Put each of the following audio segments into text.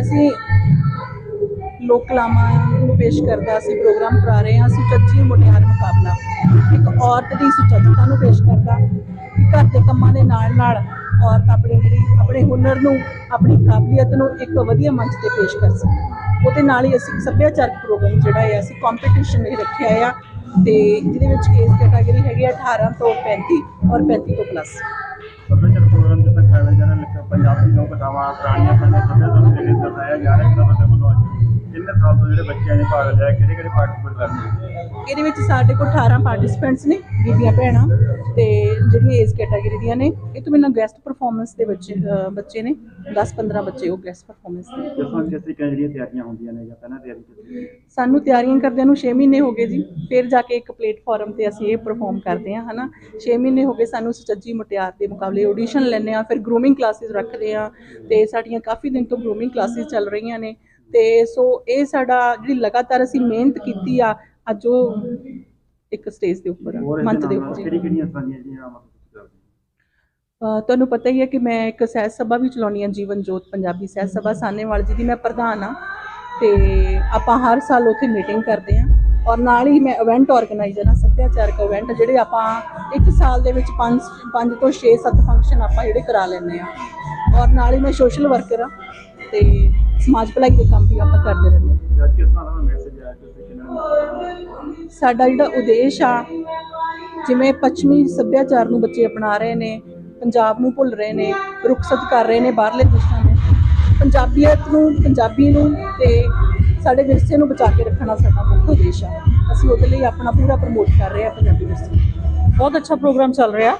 ਅਸੀਂ ਲੋਕ ਕਲਾਮਾਂ ਨੂੰ ਪੇਸ਼ ਕਰਦਾ ਅਸੀਂ ਪ੍ਰੋਗਰਾਮ ਕਰਾ ਰਹੇ ਹਾਂ ਸੁਚੱਜੀ ਮੁਟਿਆਰ ਮੁਕਾਬਲਾ। ਇੱਕ ਔਰਤ ਦੀ ਸੁਚੱਜਤਾ ਨੂੰ ਪੇਸ਼ ਕਰਦਾ ਘਰ ਦੇ ਕੰਮਾਂ ਦੇ ਨਾਲ ਨਾਲ ਔਰਤ ਆਪਣੇ ਜਿਹੜੀ, ਆਪਣੇ ਹੁਨਰ ਨੂੰ, ਆਪਣੀ ਕਾਬਲੀਅਤ ਨੂੰ ਇੱਕ ਵਧੀਆ ਮੰਚ ਤੇ ਪੇਸ਼ ਕਰ ਸਕੇ ਉਹਦੇ ਨਾਲ ਹੀ ਅਸੀਂ ਸੱਭਿਆਚਾਰਕ ਪ੍ਰੋਗਰਾਮ ਜਿਹੜਾ ਹੈ, ਅਸੀਂ ਕੰਪੀਟੀਸ਼ਨ ਵੀ ਰੱਖਿਆ ਆ ਤੇ ਜਿਹਦੇ ਵਿੱਚ ਏਜ ਕੈਟਾਗਰੀ ਹੈਗੀ ਆ 18 ਤੋਂ 35 ਔਰ 35 ਤੋਂ ਪਲੱਸ ਪੰਜਾਬੀ ਲੋਕ ਕਥਾਵਾਂ ਪੁਰਾਣੀਆਂ ਪੰਜਾਬੀ ਸੱਭਿਆਚਾਰ ਦੇ ਵਿੱਚ ਦਰਸਾਇਆ ਜਾ ਰਿਹਾ ਹੈ ਤੁਹਾਡੇ ਵੱਲੋਂ ਅੱਜ ਬੱਚਿਆਂ ਨੇ ਭਾਗ ਲਿਆ ਕਿਹੜੇ ਕਿਹੜੇ ਪਾਰਟਿਸਿਪੇਟ ਕਰਦੇ ਇਹਦੇ ਵਿੱਚ ਸਾਡੇ ਕੋਲ 18 ਪਾਰਟਿਸਪੈਂਟਸ ਨੇ ਬੀਬੀਆਂ ਭੈਣਾਂ ਤੇ ਜਿਹੜੀਆਂ ਏਜ ਕੈਟਾਗਰੀ ਦੀਆਂ ਨੇ ਇਹ ਤੋਂ ਬਿਨਾਂ ਗੈਸਟ ਪਰਫਾਰਮੈਂਸ ਦੇ ਬੱਚੇ ਬੱਚੇ ਨੇ 10-15 ਬੱਚੇ ਉਹ ਗੈਸਟ ਪਰਫਾਰਮੈਂਸ ਦੇ। ਜਿਸ ਤਰ੍ਹਾਂ ਕਿਸ ਤਰੀਕੇ ਨਾਲ ਜਿਹੜੀਆਂ ਤਿਆਰੀਆਂ ਹੁੰਦੀਆਂ ਨੇ ਜਾਂ ਪਹਿਲਾਂ ਤਿਆਰੀ ਕੀਤੀ ਸਾਨੂੰ ਤਿਆਰੀਆਂ ਕਰਦਿਆਂ ਨੂੰ 6 ਮਹੀਨੇ ਹੋ ਗਏ ਜੀ ਫਿਰ ਜਾ ਕੇ ਇੱਕ ਪਲੇਟਫਾਰਮ ਤੇ ਅਸੀਂ ਇਹ ਪਰਫਾਰਮ ਕਰਦੇ ਹਾਂ ਹਨਾ? 6 ਮਹੀਨੇ ਹੋ ਗਏ ਸਾਨੂੰ ਸੁਚੱਜੀ ਮੁਟਿਆਰ ਦੇ ਮੁਕਾਬਲੇ ਆਡੀਸ਼ਨ ਲੈਂਦੇ ਆ ਫਿਰ ਗਰੂਮਿੰਗ ਕਲਾਸਿਸ ਰੱਖਦੇ ਆ ਤੇ ਸਾਡੀਆਂ ਕਾਫੀ ਦਿਨ ਤੋਂ ਗਰੂਮਿੰਗ ਕਲਾਸਿਸ ਚੱਲ ਰਹੀਆਂ ਨੇ। ਤੇ ਸੋ ਇਹ ਸਾਡਾ ਜਿਹੜੀ ਲਗਾਤਾਰ ਅਸੀਂ ਮਿਹਨਤ ਕੀਤੀ ਆ ਅੱਜ ਉਹ ਇੱਕ ਸਟੇਜ ਦੇ ਉੱਪਰ ਮੰਚ ਦੇ ਉੱਪਰ। ਕਿਹੜੀ ਕਿਹੜੀਆਂ ਜਿਹੜੀਆਂ ਮਤਲਬ ਤੁਹਾਨੂੰ ਪਤਾ ਹੀ ਹੈ ਕਿ ਮੈਂ ਇੱਕ ਸਹਿਜ ਸਭਾ ਵੀ ਚਲਾਉਣੀ ਆ ਜੀਵਨ ਜੋਤ ਪੰਜਾਬੀ ਸਹਿਜ ਸਭਾ ਸਾਹਨੇਵਾਲ ਜੀ ਦੀ ਮੈਂ ਪ੍ਰਧਾਨ ਆ। ਤੇ ਆਪਾਂ ਹਰ ਸਾਲ ਉੱਥੇ ਮੀਟਿੰਗ ਕਰਦੇ ਆ ਔਰ ਨਾਲ ਹੀ ਮੈਂ ਇਵੈਂਟ ਆਰਗੇਨਾਈਜ਼ਰ ਆ ਸੱਭਿਆਚਾਰਕ ਇਵੈਂਟ ਜਿਹੜੇ ਆਪਾਂ ਇੱਕ ਸਾਲ ਦੇ ਵਿੱਚ 5 5 ਤੋਂ 6 7 ਫੰਕਸ਼ਨ ਆਪਾਂ ਜਿਹੜੇ ਕਰਾ ਲੈਂਦੇ ਆ। ਔਰ ਨਾਲ ਹੀ ਮੈਂ ਸੋਸ਼ਲ ਵਰਕਰ ਆ ਤੇ ਸਮਾਜ ਭਲਾਈ ਦੇ ਕੰਮ ਵੀ ਆਪਾਂ ਕਰਦੇ ਰਹਿੰਦੇ ਹਾਂ। ਤੇ ਅੱਜ ਕਿਸ ਤਰ੍ਹਾਂ ਦਾ ਮੈਸੇਜ ਆਇਆ ਕਿਸੇ ਕਿਨਾਂ ਸਾਡਾ ਜਿਹੜਾ ਉਦੇਸ਼ ਆ ਜਿਵੇਂ ਪੱਛਮੀ ਸੱਭਿਆਚਾਰ ਨੂੰ ਬੱਚੇ ਅਪਣਾ ਰਹੇ ਨੇ ਪੰਜਾਬ ਨੂੰ ਭੁੱਲ ਰਹੇ ਨੇ ਰੁਖਸਤ ਕਰ ਰਹੇ ਨੇ ਬਾਹਰਲੇ ਦੇਸ਼ਾਂ ਨੂੰ ਪੰਜਾਬੀਅਤ ਨੂੰ ਪੰਜਾਬੀ ਨੂੰ ਤੇ ਸਾਡੇ ਵਿਰਸੇ ਨੂੰ ਬਚਾ ਕੇ ਰੱਖਣਾ ਸਾਡਾ ਮੁੱਖ ਉਦੇਸ਼ ਆ। ਅਸੀਂ ਉਹਦੇ ਲਈ ਆਪਣਾ ਪੂਰਾ ਪ੍ਰਮੋਟ ਕਰ ਰਹੇ ਆ ਪੰਜਾਬੀ ਵਿਰਸੇ ਨੂੰ। ਬਹੁਤ ਅੱਛਾ ਪ੍ਰੋਗਰਾਮ ਚੱਲ ਰਿਹਾ।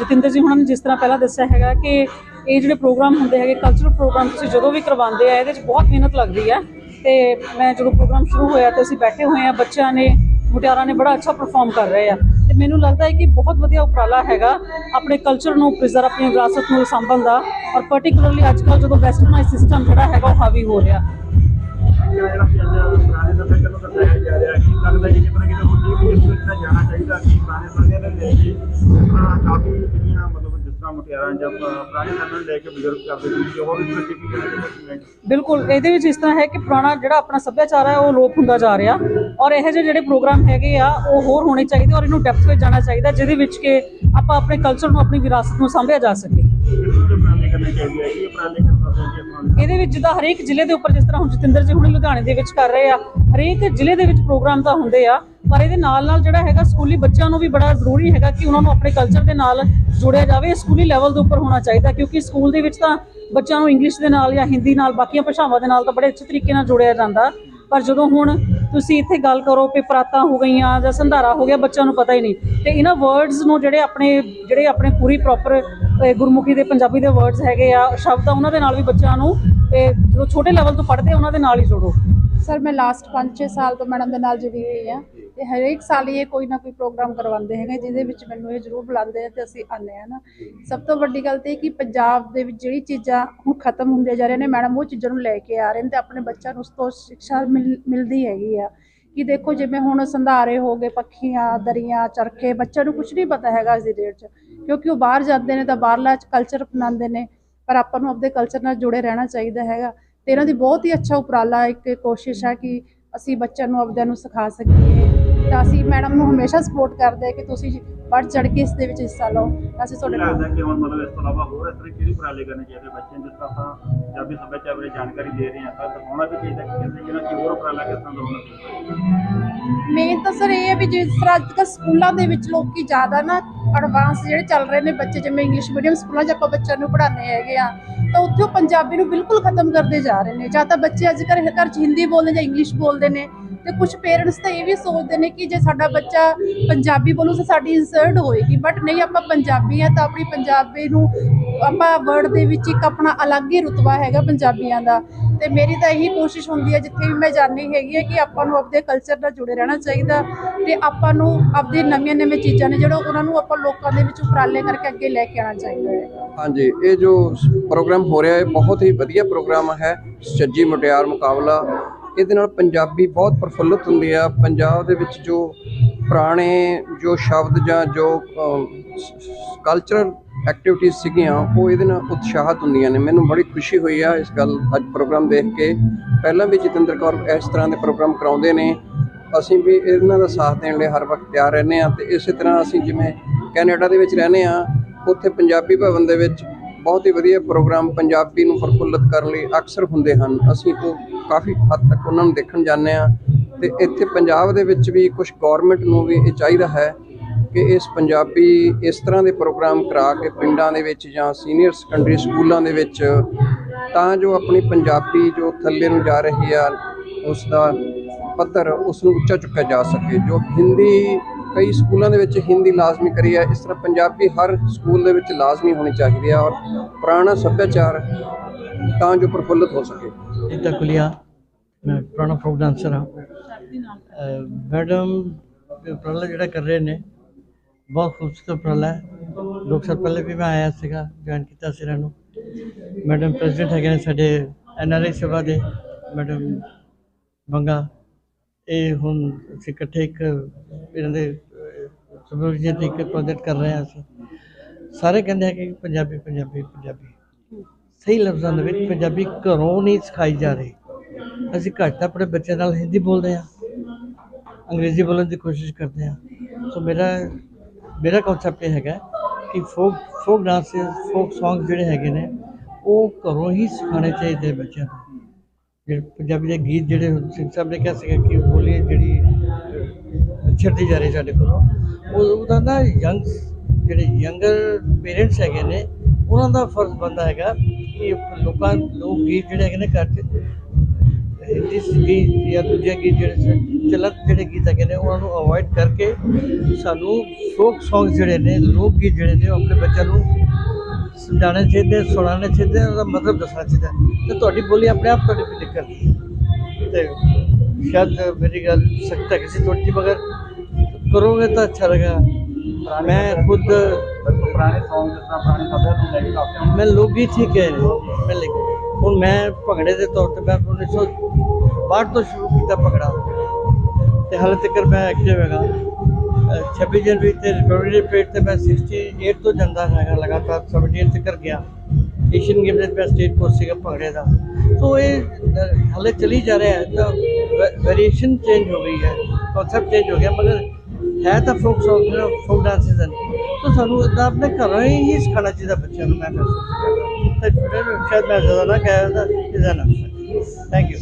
ਜਤਿੰਦਰ ਜੀ ਹੁਣਾਂ ਨੇ ਜਿਸ ਤਰ੍ਹਾਂ ਪਹਿਲਾਂ ਦੱਸਿਆ ਹੈਗਾ ਕਿ ਇਹ ਜਿਹੜੇ ਪ੍ਰੋਗਰਾਮ ਹੁੰਦੇ ਹੈਗੇ ਕਲਚਰਲ ਪ੍ਰੋਗਰਾਮ ਤੁਸੀਂ ਜਦੋਂ ਵੀ ਕਰਵਾਉਂਦੇ ਆ, ਇਹਦੇ 'ਚ ਬਹੁਤ ਮਿਹਨਤ ਲੱਗਦੀ ਹੈ। ਤੇ ਮੈਂ ਜਦੋਂ ਪ੍ਰੋਗਰਾਮ ਸ਼ੁਰੂ ਹੋਇਆ ਤੇ ਅਸੀਂ ਬੈਠੇ ਹੋਏ ਆ ਬੱਚਿਆਂ ਨੇ, ਮੁਟਿਆਰਾਂ ਨੇ ਬੜਾ ਅੱਛਾ ਪਰਫਾਰਮ ਕਰ ਰਹੇ ਆ। ਤੇ ਮੈਨੂੰ ਲੱਗਦਾ ਹੈ ਕਿ ਬਹੁਤ ਵਧੀਆ ਉਪਰਾਲਾ ਹੈਗਾ ਆਪਣੇ ਕਲਚਰ ਨੂੰ ਪ੍ਰੀਜ਼ਰਵ ਆਪਣੀ ਵਿਰਾਸਤ ਨੂੰ ਸੰਭਾਲਣ ਦਾ ਔਰ ਪਾਰਟਿਕੂਲਰਲੀ ਅੱਜ ਕੱਲ੍ਹ ਜਦੋਂ ਵੈਸਟਰਨਾਈਜ਼ ਸਿਸਟਮ ਜਿਹੜਾ ਹੈਗਾ ਉਹ ਹਾਵੀ ਹੋ ਰਿਹਾ। ਜਾਣਾ ਚਾਹੀਦਾ, ਕਿ ਪੁਰਾਣੇ ਸਮਿਆਂ ਦੇ ਲੈ ਕੇ ਕਾਫੀ ਜਿਹੜੀਆਂ ਮਤਲਬ ਤਰ੍ਹਾਂ ਮੁਟਿਆਰਾਂ ਜਾਂ ਪ- ਪੁਰਾਣੇ ਸਮੇਂ ਨੂੰ ਲੈ ਕੇ ਬਜ਼ੁਰਗ ਕਰਦੇ ਸੀ ਕਿ ਹੋਰ ਇਸ ਵਿੱਚ ਕੀ ਕਹਿਣਾ ਬਿਲਕੁਲ ਇਹਦੇ ਵਿੱਚ ਇਸ ਤਰ੍ਹਾਂ ਹੈ ਕਿ ਪੁਰਾਣਾ ਜਿਹੜਾ ਆਪਣਾ ਸੱਭਿਆਚਾਰ ਹੈ ਉਹ ਲੋਪ ਹੁੰਦਾ ਜਾ ਰਿਹਾ ਔਰ ਇਹੋ ਜਿਹੇ ਜਿਹੜੇ ਪ੍ਰੋਗਰਾਮ ਹੈਗੇ ਆ ਉਹ ਹੋਰ ਹੋਣੇ ਚਾਹੀਦੇ ਔਰ ਇਹਨੂੰ ਡੈਪਥ ਵਿੱਚ ਜਾਣਾ ਚਾਹੀਦਾ ਜਿਹਦੇ ਵਿੱਚ ਕਿ ਆਪਾਂ ਆਪਣੇ ਕਲਚਰ ਨੂੰ ਆਪਣੀ ਵਿਰਾਸਤ ਨੂੰ ਸਾਂਭਿਆ ਜਾ ਸਕੇ। ਇਹਦੇ ਵਿੱਚ ਜਿੱਦਾਂ ਹਰੇਕ ਜ਼ਿਲ੍ਹੇ ਦੇ ਉੱਪਰ ਜਿਸ ਤਰ੍ਹਾਂ ਹੁਣ ਜਤਿੰਦਰ ਜੀ ਹੁਣੇ ਲੁਧਿਆਣੇ ਦੇ ਵਿੱਚ ਕਰ ਰਹੇ ਆ ਹਰੇਕ ਜ਼ਿਲ੍ਹੇ ਦੇ ਵਿੱਚ ਪ੍ਰੋਗਰਾਮ ਤਾਂ ਹੁੰਦੇ ਆ ਪਰ ਇਹਦੇ ਨਾਲ ਨਾਲ ਜਿਹੜਾ ਹੈਗਾ ਸਕੂਲੀ ਬੱਚਿਆਂ ਨੂੰ ਵੀ ਬੜਾ ਜ਼ਰੂਰੀ ਹੈਗਾ ਕਿ ਉਹਨਾਂ ਨੂੰ ਆਪਣੇ ਕਲਚਰ ਦੇ ਨਾਲ ਜੋੜਿਆ ਜਾਵੇ। ਸਕੂਲੀ ਲੈਵਲ ਦੇ ਉੱਪਰ ਹੋਣਾ ਚਾਹੀਦਾ ਕਿਉਂਕਿ ਸਕੂਲ ਦੇ ਵਿੱਚ ਤਾਂ ਬੱਚਿਆਂ ਨੂੰ ਇੰਗਲਿਸ਼ ਦੇ ਨਾਲ ਜਾਂ ਹਿੰਦੀ ਨਾਲ ਬਾਕੀਆਂ ਭਾਸ਼ਾਵਾਂ ਦੇ ਨਾਲ ਤਾਂ ਬੜੇ ਅੱਛੇ ਤਰੀਕੇ ਨਾਲ ਜੋੜਿਆ ਜਾਂਦਾ। ਪਰ ਜਦੋਂ ਹੁਣ ਤੁਸੀਂ ਇੱਥੇ ਗੱਲ ਕਰੋ ਕਿ ਹੋ ਗਈਆਂ ਜਾਂ ਸੰਧਾਰਾ ਹੋ ਗਿਆ, ਬੱਚਿਆਂ ਨੂੰ ਪਤਾ ਹੀ ਨਹੀਂ। ਤੇ ਇਹਨਾਂ ਵਰਡਸ ਨੂੰ ਜਿਹੜੇ ਆਪਣੇ ਜਿਹੜੇ ਆਪਣੇ ਪੂਰੀ ਪ੍ਰੋਪਰ ਗੁਰਮੁਖੀ ਦੇ ਪੰਜਾਬੀ ਦੇ ਵਰਡਸ ਹੈਗੇ ਆ, ਸ਼ਬਦ ਆ, ਉਹਨਾਂ ਦੇ ਨਾਲ ਵੀ ਬੱਚਿਆਂ ਨੂੰ ਇਹ ਜਦੋਂ ਛੋਟੇ ਲੈਵਲ ਤੋਂ ਪੜ੍ਹਦੇ ਆ, ਉਹਨਾਂ ਦੇ ਨਾਲ ਹੀ ਜੋੜੋ। ਸਰ ਮੈਂ ਲਾਸਟ 5-6 ਸਾਲ ਤੋਂ ਮੈਡਮ ਦੇ ਨਾਲ ਜੁੜੀ ਹੋਈ ਹਾਂ। ਤੇ ਹਰੇਕ ਸਾਲ ਹੀ ਇਹ ਕੋਈ ਨਾ ਕੋਈ ਪ੍ਰੋਗਰਾਮ ਕਰਵਾਉਂਦੇ ਹੈਗੇ, ਜਿਹਦੇ ਵਿੱਚ ਮੈਨੂੰ ਇਹ ਜ਼ਰੂਰ ਬੁਲਾਉਂਦੇ ਆ ਤੇ ਅਸੀਂ ਆਉਂਦੇ ਆ ਨਾ। ਸਭ ਤੋਂ ਵੱਡੀ ਗੱਲ ਤੇ ਇਹ ਕਿ ਪੰਜਾਬ ਦੇ ਵਿੱਚ ਜਿਹੜੀ ਚੀਜ਼ਾਂ ਹੁਣ ਖਤਮ ਹੁੰਦੀਆਂ ਜਾ ਰਹੀਆਂ ਨੇ, ਮੈਡਮ ਉਹ ਚੀਜ਼ਾਂ ਨੂੰ ਲੈ ਕੇ ਆ ਰਹੇ ਨੇ ਤੇ ਆਪਣੇ ਬੱਚਿਆਂ ਨੂੰ ਉਸ ਤੋਂ ਸਿੱਖਿਆ ਮਿਲ- ਮਿਲਦੀ ਹੈਗੀ ਆ। ਕਿ ਦੇਖੋ ਜਿਵੇਂ ਹੁਣ ਸੰਧਾਰੇ ਹੋ ਗਏ, ਪੱਖੀਆਂ, ਦਰੀਆਂ, ਚਰਖੇ, ਬੱਚਿਆਂ ਨੂੰ ਕੁਝ ਨਹੀਂ ਪਤਾ ਹੈਗਾ ਅੱਜ ਦੀ ਡੇਟ 'ਚ। ਕਿਉਂਕਿ ਉਹ ਬਾਹਰ ਜਾਂਦੇ ਨੇ ਤਾਂ ਬਾਹਰਲਾ ਕਲਚਰ ਅਪਣਾਉਂਦੇ ਨੇ, ਪਰ ਆਪਾਂ ਨੂੰ ਆਪਣੇ ਕਲਚਰ ਨਾਲ ਜੁੜੇ ਰਹਿਣਾ ਚਾਹੀਦਾ ਹੈਗਾ। ਤੇ ਇਹਨਾਂ ਦੀ ਬਹੁਤ ਹੀ ਅੱਛਾ ਉਪਰਾਲਾ ਇੱਕ ਕੋਸ਼ਿਸ਼ ਹੈ ਕਿ ਅਸੀਂ ਬੱਚਿਆਂ ਨੂੰ ਆਪਦਿਆਂ ਨੂੰ ਸਿਖਾ ਸਕੀਏ। ਤਾਂ ਅਸੀਂ ਮੈਡਮ ਨੂੰ ਹਮੇਸ਼ਾ ਸਪੋਰਟ ਕਰਦੇ ਹਾਂ ਕਿ ਤੁਸੀਂ ਵੱਧ ਚੜ੍ਹ ਕੇ ਇਸ ਦੇ ਵਿੱਚ ਹਿੱਸਾ ਲਓ। ਅਸੀਂ ਤੁਹਾਡੇ ਨਾਲ ਲੱਗਦਾ ਕਿ ਹੁਣ ਮਤਲਬ ਇਸ ਤੋਂ ਇਲਾਵਾ ਹੋਰ ਇਸ ਤਰ੍ਹਾਂ ਕਿਹੜੀ ਉਪਰਾਲੇ ਕਰਨੇ ਚਾਹੀਦੇ ਬੱਚਿਆਂ ਜਿਸ ਤਰ੍ਹਾਂ ਆਪਾਂ ਪੰਜਾਬੀ ਸੱਭਿਆਚਾਰ ਬਾਰੇ ਜਾਣਕਾਰੀ ਦੇ ਰਹੇ ਹਾਂ ਤਾਂ ਦਿਖਾਉਣਾ ਵੀ ਚਾਹੀਦਾ ਕਿ ਕਿਸੇ ਜਿਹੜਾ ਕਿ ਹੋਰ ਉਪਰਾਲਾ ਕਿਸ ਤਰ੍ਹਾਂ ਦਾ ਹੋਣਾ ਚਾਹੀਦਾ ਮੇਨ ਤਾਂ ਸਰ ਇਹ ਹੈ ਵੀ ਜਿਸ ਤਰ੍ਹਾਂ ਅੱਜ ਕੱਲ੍ਹ ਸਕੂਲਾਂ ਦੇ ਵਿੱਚ ਲੋਕੀ ਜ਼ਿਆਦਾ ਨਾ ਐਡਵਾਂਸ ਜਿਹੜੇ ਚੱਲ ਰਹੇ ਨੇ ਬੱਚੇ ਜਿਵੇਂ ਇੰਗਲਿਸ਼ ਮੀਡੀਅਮ ਸਕੂਲਾਂ 'ਚ ਆਪਾਂ ਬੱਚਿਆਂ ਨੂੰ ਪੜ੍ਹਾਉਂਦੇ ਹੈਗੇ ਆ ਤਾਂ ਉੱਥੇ ਉਹ ਪੰਜਾਬੀ ਨੂੰ ਬਿਲਕੁਲ ਖਤਮ ਕਰਦੇ ਜਾ ਰਹੇ ਨੇ। ਜਾਂ ਤਾਂ ਬੱਚੇ ਅੱਜ ਕੱਲ੍ਹ ਘਰ 'ਚ ਹਿੰਦੀ ਬੋਲਦੇ ਜਾਂ ਇੰਗਲਿਸ਼ ਬੋਲਦੇ ਨੇ। ਤੇ ਕੁਝ ਪੇਰੈਂਟਸ ਤਾਂ ਇਹ ਵੀ ਸੋਚਦੇ ਨੇ ਕਿ ਜੇ ਸਾਡਾ ਬੱਚਾ ਪੰਜਾਬੀ ਬੋਲੂ ਤਾਂ ਸਾਡੀ ਇਨਸਲਟ ਹੋਏਗੀ। ਬਟ ਨਹੀਂ, ਆਪਾਂ ਪੰਜਾਬੀ ਆ ਤਾਂ ਆਪਣੀ ਪੰਜਾਬੀ ਨੂੰ ਆਪਾਂ ਵਰਡ ਦੇ ਵਿੱਚ ਇੱਕ ਆਪਣਾ ਅਲੱਗ ਹੀ ਰੁਤਬਾ ਹੈਗਾ ਪੰਜਾਬੀਆਂ ਦਾ। ਤੇ ਮੇਰੀ ਤਾਂ ਇਹੀ ਕੋਸ਼ਿਸ਼ ਹੁੰਦੀ ਹੈ ਜਿੱਥੇ ਵੀ ਮੈਂ ਜਾਂਦੀ ਹੈਗੀ ਹੈ ਕਿ ਆਪਾਂ ਨੂੰ ਆਪਣੇ ਕਲਚਰ ਨਾਲ ਜੁੜੇ ਰਹਿਣਾ ਚਾਹੀਦਾ ਤੇ ਆਪਾਂ ਨੂੰ ਆਪਣੀ ਨਵੀਆਂ ਨਵੀਆਂ ਚੀਜ਼ਾਂ ਨੇ ਜਿਹੜਾ ਉਹਨਾਂ ਨੂੰ ਆਪਾਂ ਲੋਕਾਂ ਦੇ ਵਿੱਚ ਉਪਰਾਲੇ ਕਰਕੇ ਅੱਗੇ ਲੈ ਕੇ ਆਉਣਾ ਚਾਹੀਦਾ ਹੈ। ਹਾਂਜੀ, ਇਹ ਜੋ ਪ੍ਰੋਗਰਾਮ ਹੋ ਰਿਹਾ ਹੈ ਬਹੁਤ ਹੀ ਵਧੀਆ ਪ੍ਰੋਗਰਾਮ ਹੈ। ਸੱਜੀ ਮੁਟਿਆਰ ਮੁਕਾਬਲਾ। ਇਹਦੇ ਨਾਲ ਪੰਜਾਬੀ ਬਹੁਤ ਪ੍ਰਫੁੱਲਤ ਹੁੰਦੀ ਆ। ਪੰਜਾਬ ਦੇ ਵਿੱਚ ਜੋ ਪੁਰਾਣੇ ਜੋ ਸ਼ਬਦ ਜਾਂ ਜੋ ਕਲਚਰਲ ਐਕਟੀਵਿਟੀਜ਼ ਸੀਗੀਆਂ, ਉਹ ਇਹਦੇ ਨਾਲ ਉਤਸ਼ਾਹਤ ਹੁੰਦੀਆਂ ਨੇ। ਮੈਨੂੰ ਬੜੀ ਖੁਸ਼ੀ ਹੋਈ ਆ ਇਸ ਗੱਲ ਅੱਜ ਪ੍ਰੋਗਰਾਮ ਦੇਖ ਕੇ। ਪਹਿਲਾਂ ਵੀ ਜਤਿੰਦਰ ਕੌਰ ਇਸ ਤਰ੍ਹਾਂ ਦੇ ਪ੍ਰੋਗਰਾਮ ਕਰਾਉਂਦੇ ਨੇ। ਅਸੀਂ ਵੀ ਇਹਨਾਂ ਦਾ ਸਾਥ ਦੇਣ ਲਈ ਹਰ ਵਕਤ ਤਿਆਰ ਰਹਿੰਦੇ ਆ ਤੇ ਇਸੇ ਤਰ੍ਹਾਂ ਅਸੀਂ ਜਿਵੇਂ ਕੈਨੇਡਾ ਦੇ ਵਿੱਚ ਰਹਿੰਦੇ ਆ ਉੱਥੇ ਪੰਜਾਬੀ ਭਵਨ ਦੇ ਵਿੱਚ ਬਹੁਤ ਹੀ ਵਧੀਆ ਪ੍ਰੋਗਰਾਮ ਪੰਜਾਬੀ ਨੂੰ ਪ੍ਰਫੁੱਲਤ ਕਰਨ ਲਈ ਅਕਸਰ ਹੁੰਦੇ ਹਨ। ਅਸੀਂ ਉਹ ਕਾਫੀ ਹੱਦ ਤੱਕ ਉਹਨਾਂ ਨੂੰ ਦੇਖਣ ਜਾਂਦੇ ਆ ਤੇ ਇੱਥੇ ਪੰਜਾਬ ਦੇ ਵਿੱਚ ਵੀ ਕੁਝ ਗਵਰਨਮੈਂਟ ਨੂੰ ਵੀ ਇਹ ਚਾਹੀਦਾ ਹੈ ਕਿ ਇਸ ਪੰਜਾਬੀ ਇਸ ਤਰ੍ਹਾਂ ਦੇ ਪ੍ਰੋਗਰਾਮ ਕਰਾ ਕੇ ਪਿੰਡਾਂ ਦੇ ਵਿੱਚ ਜਾਂ ਸੀਨੀਅਰ ਸੈਕੰਡਰੀ ਸਕੂਲਾਂ ਦੇ ਵਿੱਚ ਤਾਂ ਜੋ ਆਪਣੀ ਪੰਜਾਬੀ ਜੋ ਥੱਲੇ ਨੂੰ ਜਾ ਰਹੀ ਆ ਉਸ ਦਾ ਪੱਧਰ ਉਸ ਨੂੰ ਉੱਚਾ ਚੁੱਕਿਆ ਜਾ ਸਕੇ, ਜੋ ਹਿੰਦੀ ਕਈ ਸਕੂਲਾਂ ਦੇ ਵਿੱਚ ਹਿੰਦੀ ਲਾਜ਼ਮੀ ਕਰੀ ਹੈ। ਇਸ ਤਰ੍ਹਾਂ ਪੰਜਾਬੀ ਹਰ ਸਕੂਲ ਦੇ ਵਿੱਚ ਲਾਜ਼ਮੀ ਹੋਣੀ ਚਾਹੀਦੀ ਹੈ ਔਰ ਪੁਰਾਣਾ ਸੱਭਿਆਚਾਰ ਤਾਂ ਜੋ ਪ੍ਰਫੁੱਲਤ ਹੋ ਸਕੇ। ਰੀਤਾ ਕੁਲੀਆ, ਮੈਂ ਪੁਰਾਣਾ ਫੋਕ ਡਾਂਸਰ ਹਾਂ। ਮੈਡਮ ਇਹ ਉਪਰਾਲਾ ਜਿਹੜਾ ਕਰ ਰਹੇ ਨੇ, ਬਹੁਤ ਖੂਬਸੂਰਤ ਉਪਰਾਲਾ ਹੈ। ਦੋ ਸਾਲ ਪਹਿਲੇ ਵੀ ਮੈਂ ਆਇਆ ਸੀਗਾ ਜੁਆਇਨ ਕੀਤਾ ਸੀ ਇਹਨਾਂ ਨੂੰ। ਮੈਡਮ ਪ੍ਰੈਜ਼ੀਡੈਂਟ ਹੈਗੇ ਨੇ ਸਾਡੇ ਐਨ ਆਰ ਆਈ ਸਭਾ ਦੇ, ਮੈਡਮ ਬੰਗਾ ਇਹ ਹੁਣ ਅਸੀਂ ਇਕੱਠੇ ਇੱਕ ਇਹਨਾਂ ਦੇ ਸੁਪਰਵਿਜ਼ਨ ਤੇ ਇੱਕ ਪ੍ਰੋਜੈਕਟ ਕਰ ਰਹੇ ਹਾਂ ਅਸੀਂ। ਸਾਰੇ ਕਹਿੰਦੇ ਆ ਕਿ ਪੰਜਾਬੀ ਪੰਜਾਬੀ ਪੰਜਾਬੀ। ਸਹੀ ਲਫ਼ਜ਼ਾਂ ਦੇ ਵਿੱਚ ਪੰਜਾਬੀ ਘਰੋਂ ਨਹੀਂ ਸਿਖਾਈ ਜਾ ਰਹੀ। ਅਸੀਂ ਘੱਟ ਆਪਣੇ ਬੱਚਿਆਂ ਨਾਲ ਹਿੰਦੀ ਬੋਲਦੇ ਹਾਂ। ਅੰਗਰੇਜ਼ੀ ਬੋਲਣ ਦੀ ਕੋਸ਼ਿਸ਼ ਕਰਦੇ ਹਾਂ। ਸੋ ਮੇਰਾ ਮੇਰਾ ਕਨਸੈਪਟ ਇਹ ਹੈਗਾ ਕਿ folk folk dance folk song ਜਿਹੜੇ ਹੈਗੇ ਨੇ, ਉਹ ਘਰੋਂ ਹੀ ਸਿਖਾਉਣੇ ਚਾਹੀਦੇ ਬੱਚਿਆਂ ਨੂੰ। ਪੰਜਾਬੀ ਦੇ ਗੀਤ ਜਿਹੜੇ ਸਿੰਘ ਸਾਹਿਬ ਨੇ ਕਿਹਾ ਸੀਗਾ ਕਿ ਬੋਲੀ ਜਿਹੜੀ ਵਿਛੜਦੀ ਜਾ ਰਹੀ ਸਾਡੇ ਕੋਲੋਂ, ਉਹ ਉਹਦਾ ਨਾ ਯੰਗ ਜਿਹੜੇ ਯੰਗਰ ਪੇਰੈਂਟਸ ਹੈਗੇ ਨੇ, ਉਹਨਾਂ ਦਾ ਫਰਜ਼ ਬਣਦਾ ਹੈਗਾ ਕਿ ਲੋਕਾਂ ਲੋਕ ਗੀਤ ਜਿਹੜੇ ਹੈਗੇ ਨੇ ਘਰ 'ਚ ਹਿੰਦੀ ਗੀਤ ਜਾਂ ਦੂਜੇ ਗੀਤ ਜਿਹੜੇ ਚਲਤ ਜਿਹੜੇ ਗੀਤ ਹੈਗੇ ਨੇ, ਉਹਨਾਂ ਨੂੰ ਅਵੋਇਡ ਕਰਕੇ ਸਾਨੂੰ ਫੋਕ Songs ਜਿਹੜੇ ਨੇ, ਲੋਕ ਗੀਤ ਜਿਹੜੇ ਨੇ, ਉਹ ਆਪਣੇ ਬੱਚਿਆਂ ਨੂੰ ਸਮਝਾਉਣੇ ਚਾਹੀਦੇ ਸੁਣਾਉਣੇ ਚਾਹੀਦੇ ਉਹਦਾ ਮਤਲਬ ਦੱਸਣਾ ਚਾਹੀਦਾ। ਤੇ ਤੁਹਾਡੀ ਬੋਲੀ ਆਪਣੇ ਆਪ ਤੁਹਾਡੀ ਵੀ ਨਿਕਲਦੀ ਹੈ। ਤੇ ਸ਼ਾਇਦ ਮੇਰੀ ਗੱਲ ਸਖਤ ਹੈ ਕਿਸੇ ਥੋੜੀ ਮਗਰ ਕਰੋਗੇ ਤਾਂ ਅੱਛਾ ਲੱਗੇਗਾ ਮੈਂ ਖੁਦ ਪੁਰਾਣੇ Song ਜਿਸ ਤਰ੍ਹਾਂ ਪੁਰਾਣੇ ਸੱਭਿਆਚਾਰ ਨੂੰ ਲੈ ਕੇ ਕਾਫੀ ਮੈਂ ਲੋਕ ਗੀਤ ਹੀ ਮੈਂ ਲਿਖ ਹੁਣ ਮੈਂ ਭੰਗੜੇ ਦੇ ਤੌਰ ਤੇ ਮੈਂ 1962 ਤੋਂ ਸ਼ੁਰੂ ਕੀਤਾ ਭੰਗੜਾ। ਤੇ ਹਾਲੇ ਤੱਕ ਮੈਂ ਐਕਟਿਵ ਹੈਗਾ। 26 ਜਨਵਰੀ ਤੇ ਰਿਪਬਲਿਕ ਪਰੇਡ ਤੇ ਮੈਂ 68 ਤੋਂ ਜਾਂਦਾ ਹੈਗਾ ਲਗਾਤਾਰ 78 ਤੱਕ ਗਿਆ। ਏਸ਼ੀਅਨ ਗੇਮ ਵਿੱਚ ਮੈਂ ਸਟੇਟ ਕੋਰਸ ਸੀਗਾ ਭੰਗੜੇ ਦਾ। ਸੋ ਇਹ ਅਹ, ਹਾਲੇ ਚਲੀ ਜਾ ਰਿਹਾ ਹੈ ਤਾਂ ਵੇਰੀਏਸ਼ਨ ਚੇਂਜ ਹੋ ਗਈ ਹੈ ਕਨਸੈਪਟ ਚੇਂਜ ਹੋ ਗਿਆ ਮਗਰ ਹੈ ਤਾਂ ਫੋਕ ਸੌਂਗ ਫੋਕ ਡਾਂਸਿਸ ਹਨ ਤਾਂ ਸਾਨੂੰ ਇਦਾਂ ਆਪਣੇ ਘਰੋਂ ਹੀ ਸਿਖਾਉਣਾ ਚਾਹੀਦਾ ਬੱਚਿਆਂ ਨੂੰ ਮੈਂ ਮਹਿਸੂਸ ਕਰਦਾ। ਤਾਂ ਸ਼ਾਇਦ ਮੈਂ ਜ਼ਿਆਦਾ ਨਾ ਕਹਿਆ ਤਾਂ ਇਹਦਾ ਨਾ। Thank you